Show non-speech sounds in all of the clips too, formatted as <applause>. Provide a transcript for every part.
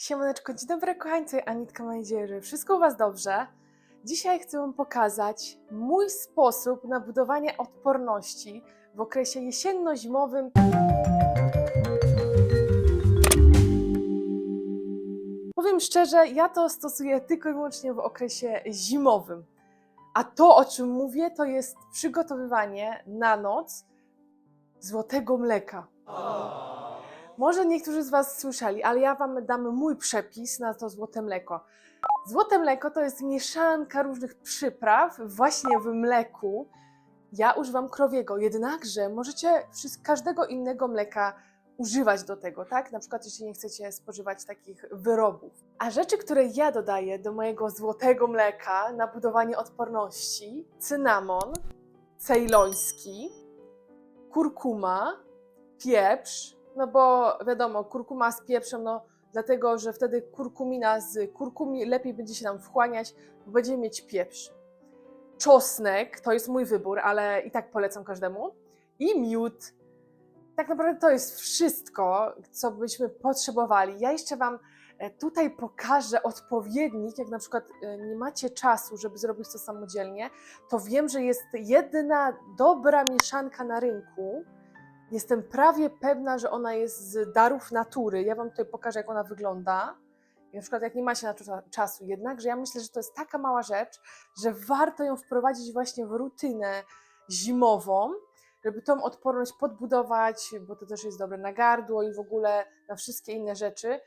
Siemaneczko, dzień dobry kochańcy, Anitka ma nadzieję, że wszystko u Was dobrze. Dzisiaj chcę Wam pokazać mój sposób na budowanie odporności w okresie jesienno-zimowym. Powiem szczerze, ja to stosuję tylko i wyłącznie w okresie zimowym. A to, o czym mówię, to jest przygotowywanie na noc złotego mleka. Może niektórzy z Was słyszeli, ale ja Wam dam mój przepis na to złote mleko. Złote mleko to jest mieszanka różnych przypraw właśnie w mleku. Ja używam krowiego, jednakże możecie każdego innego mleka używać do tego, tak? Na przykład jeśli nie chcecie spożywać takich wyrobów. A rzeczy, które ja dodaję do mojego złotego mleka na budowanie odporności, cynamon, cejloński, kurkuma, pieprz, no bo wiadomo, kurkuma z pieprzem, no dlatego, że wtedy kurkumina z kurkumi lepiej będzie się nam wchłaniać, bo będziemy mieć pieprz. Czosnek, to jest mój wybór, ale i tak polecam każdemu. I miód. Tak naprawdę to jest wszystko, co byśmy potrzebowali. Ja jeszcze Wam e, tutaj pokażę odpowiednik, jak na przykład e, nie macie czasu, żeby zrobić to samodzielnie, to wiem, że jest jedna dobra mieszanka na rynku, Jestem prawie pewna, że ona jest z darów natury. Ja Wam tutaj pokażę, jak ona wygląda. I na przykład, jak nie macie na to cza- czasu, jednakże ja myślę, że to jest taka mała rzecz, że warto ją wprowadzić właśnie w rutynę zimową, żeby tą odporność podbudować, bo to też jest dobre na gardło i w ogóle na wszystkie inne rzeczy.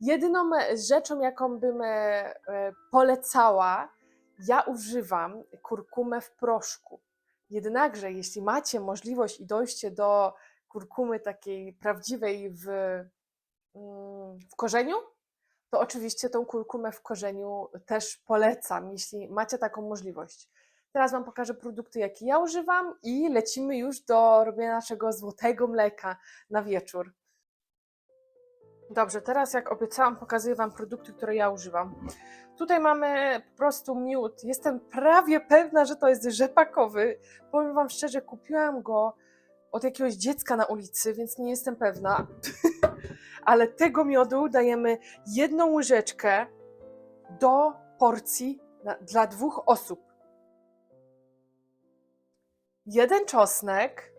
Jedyną rzeczą, jaką bym e, e, polecała, ja używam kurkumę w proszku. Jednakże, jeśli macie możliwość i dojście do kurkumy takiej prawdziwej w, mm, w korzeniu, to oczywiście tą kurkumę w korzeniu też polecam, jeśli macie taką możliwość. Teraz Wam pokażę produkty, jakie ja używam i lecimy już do robienia naszego złotego mleka na wieczór. Dobrze, teraz jak obiecałam, pokazuję Wam produkty, które ja używam. Tutaj mamy po prostu miód. Jestem prawie pewna, że to jest rzepakowy. Powiem Wam szczerze, kupiłam go od jakiegoś dziecka na ulicy, więc nie jestem pewna. <laughs> Ale tego miodu dajemy jedną łyżeczkę do porcji na, dla dwóch osób. Jeden czosnek,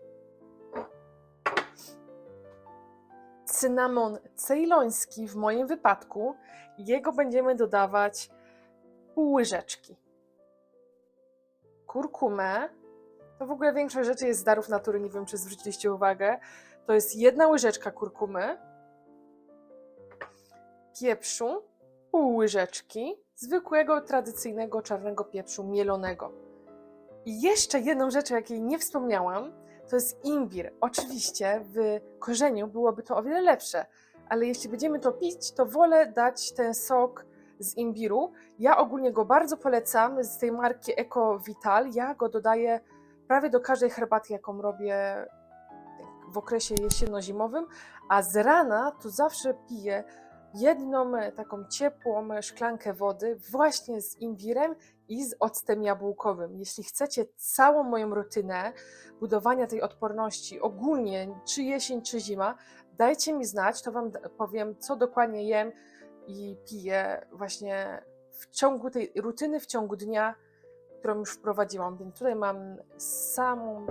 cynamon cejloński w moim wypadku, jego będziemy dodawać pół łyżeczki. Kurkumę, to w ogóle większość rzeczy jest z darów natury, nie wiem czy zwróciliście uwagę. To jest jedna łyżeczka kurkumy, pieprzu, pół łyżeczki, zwykłego, tradycyjnego czarnego pieprzu mielonego. I jeszcze jedną rzeczą, jakiej nie wspomniałam, to jest imbir. Oczywiście w korzeniu byłoby to o wiele lepsze, ale jeśli będziemy to pić, to wolę dać ten sok z imbiru. Ja ogólnie go bardzo polecam z tej marki Eco Vital. Ja go dodaję prawie do każdej herbaty, jaką robię w okresie jesienno-zimowym, a z rana to zawsze piję jedną taką ciepłą szklankę wody właśnie z imbirem i z octem jabłkowym. Jeśli chcecie całą moją rutynę budowania tej odporności, ogólnie czy jesień, czy zima, dajcie mi znać, to Wam powiem, co dokładnie jem i piję właśnie w ciągu tej rutyny, w ciągu dnia, którą już wprowadziłam. Więc tutaj mam samą,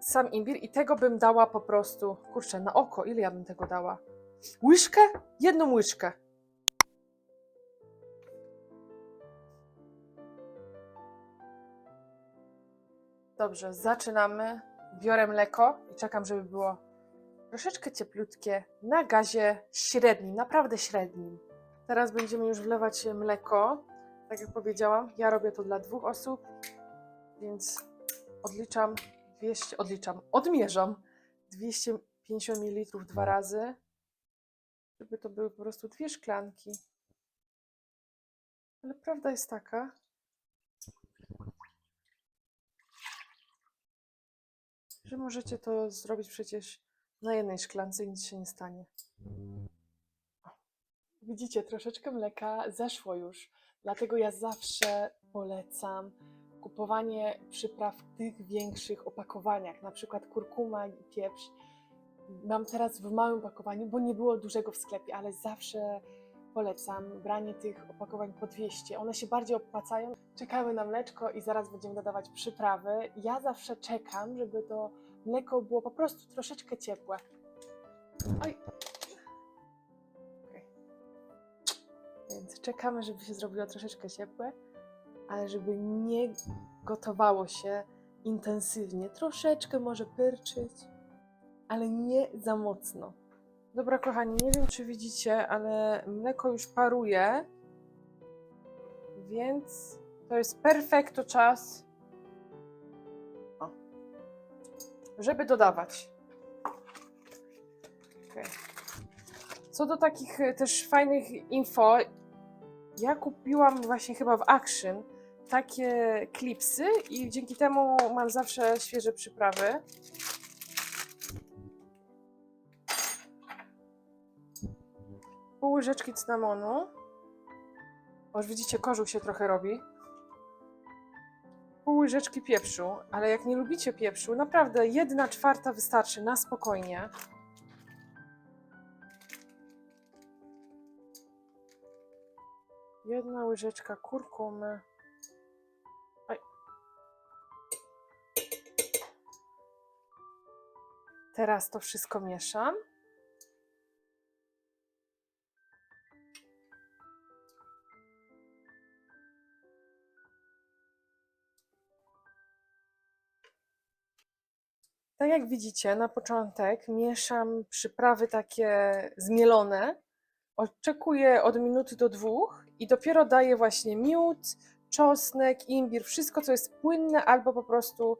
sam imbir i tego bym dała po prostu, kurczę, na oko, ile ja bym tego dała? Łyżkę? Jedną łyżkę. Dobrze, zaczynamy. Biorę mleko i czekam, żeby było troszeczkę cieplutkie na gazie średnim, naprawdę średnim. Teraz będziemy już wlewać mleko. Tak jak powiedziałam, ja robię to dla dwóch osób, więc odliczam 200, odliczam, odmierzam 250 ml dwa razy, żeby to były po prostu dwie szklanki. Ale prawda jest taka, że możecie to zrobić przecież na jednej szklance i nic się nie stanie. Widzicie, troszeczkę mleka zeszło już, dlatego ja zawsze polecam kupowanie przypraw w tych większych opakowaniach, na przykład kurkuma i pieprz. Mam teraz w małym opakowaniu, bo nie było dużego w sklepie, ale zawsze polecam branie tych opakowań po 200. One się bardziej opłacają. Czekamy na mleczko i zaraz będziemy dodawać przyprawy. Ja zawsze czekam, żeby to mleko było po prostu troszeczkę ciepłe. Oj. Okej. Więc czekamy, żeby się zrobiło troszeczkę ciepłe, ale żeby nie gotowało się intensywnie. Troszeczkę może pyrczyć, ale nie za mocno. Dobra, kochani, nie wiem, czy widzicie, ale mleko już paruje, więc to jest perfekto czas, o, żeby dodawać. Okej. Co do takich e, też fajnych info, ja kupiłam właśnie chyba w Action takie klipsy i dzięki temu mam zawsze świeże przyprawy. Pół łyżeczki cynamonu. O, już widzicie, kożuch się trochę robi. Pół łyżeczki pieprzu, ale jak nie lubicie pieprzu, naprawdę jedna czwarta wystarczy na spokojnie. Jedna łyżeczka kurkumy. Oj. Teraz to wszystko mieszam. Tak jak widzicie, na początek mieszam przyprawy takie zmielone. Oczekuję od minuty do dwóch i dopiero daję właśnie miód, czosnek, imbir, wszystko co jest płynne albo po prostu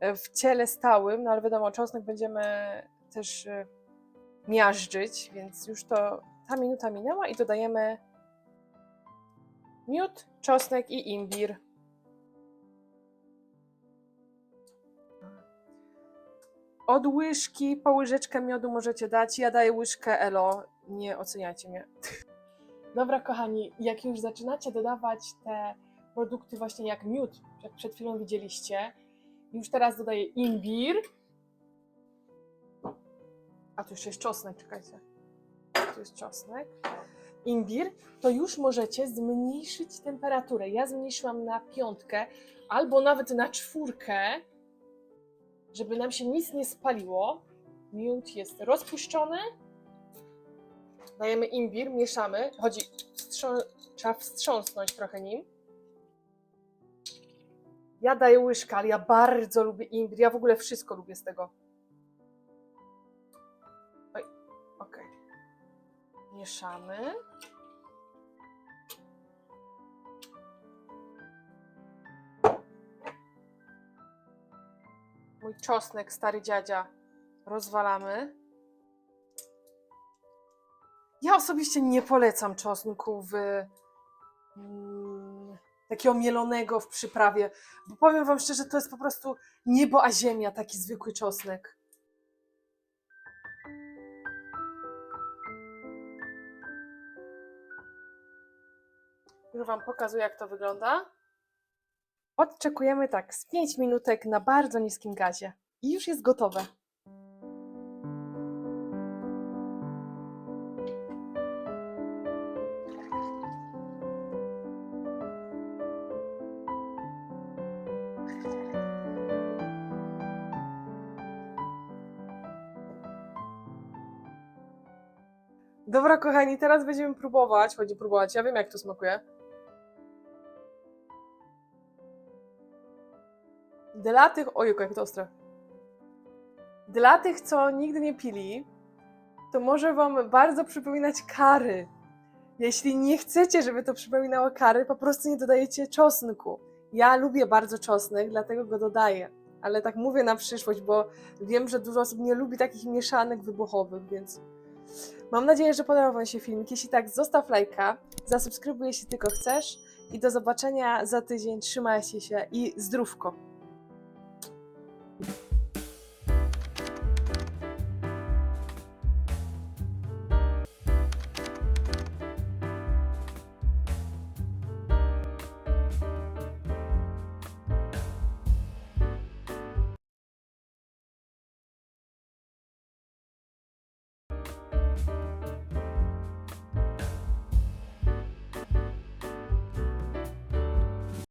e, w ciele stałym, no ale wiadomo, czosnek będziemy też e, miażdżyć, więc już to ta minuta minęła i dodajemy miód, czosnek i imbir. Od łyżki po łyżeczkę miodu możecie dać. Ja daję łyżkę Elo. Nie oceniajcie mnie. <laughs> Dobra, kochani, jak już zaczynacie dodawać te produkty właśnie jak miód, jak przed chwilą widzieliście, już teraz dodaję imbir. A tu jeszcze jest czosnek, czekajcie. Tu jest czosnek. Imbir, to już możecie zmniejszyć temperaturę. Ja zmniejszyłam na piątkę albo nawet na czwórkę, żeby nam się nic nie spaliło. Miód jest rozpuszczony. Dajemy imbir, mieszamy. Chodzi, wstrząs- trzeba wstrząsnąć trochę nim. Ja daję łyżkę, ale ja bardzo lubię imbir. Ja w ogóle wszystko lubię z tego. Oj, okej. Mieszamy. Mój czosnek, stary dziadzia, rozwalamy. Ja osobiście nie polecam czosnku w mm, takiego mielonego w przyprawie, bo powiem wam szczerze, to jest po prostu niebo a ziemia, taki zwykły czosnek. Już wam pokazuję, jak to wygląda. Odczekujemy tak z 5 minutek na bardzo niskim gazie. I już jest gotowe. Dobra, kochani, teraz będziemy próbować. Chodzi próbować. Ja wiem, jak to smakuje. Dla tych. Ojej, jak to ostre. Dla tych, co nigdy nie pili, to może Wam bardzo przypominać kary. Jeśli nie chcecie, żeby to przypominało kary, po prostu nie dodajecie czosnku. Ja lubię bardzo czosnek, dlatego go dodaję. Ale tak mówię na przyszłość, bo wiem, że dużo osób nie lubi takich mieszanek wybuchowych, więc mam nadzieję, że podobał Wam się filmik. Jeśli tak, zostaw lajka, zasubskrybuj, jeśli tylko chcesz i do zobaczenia za tydzień. Trzymajcie się i zdrówko!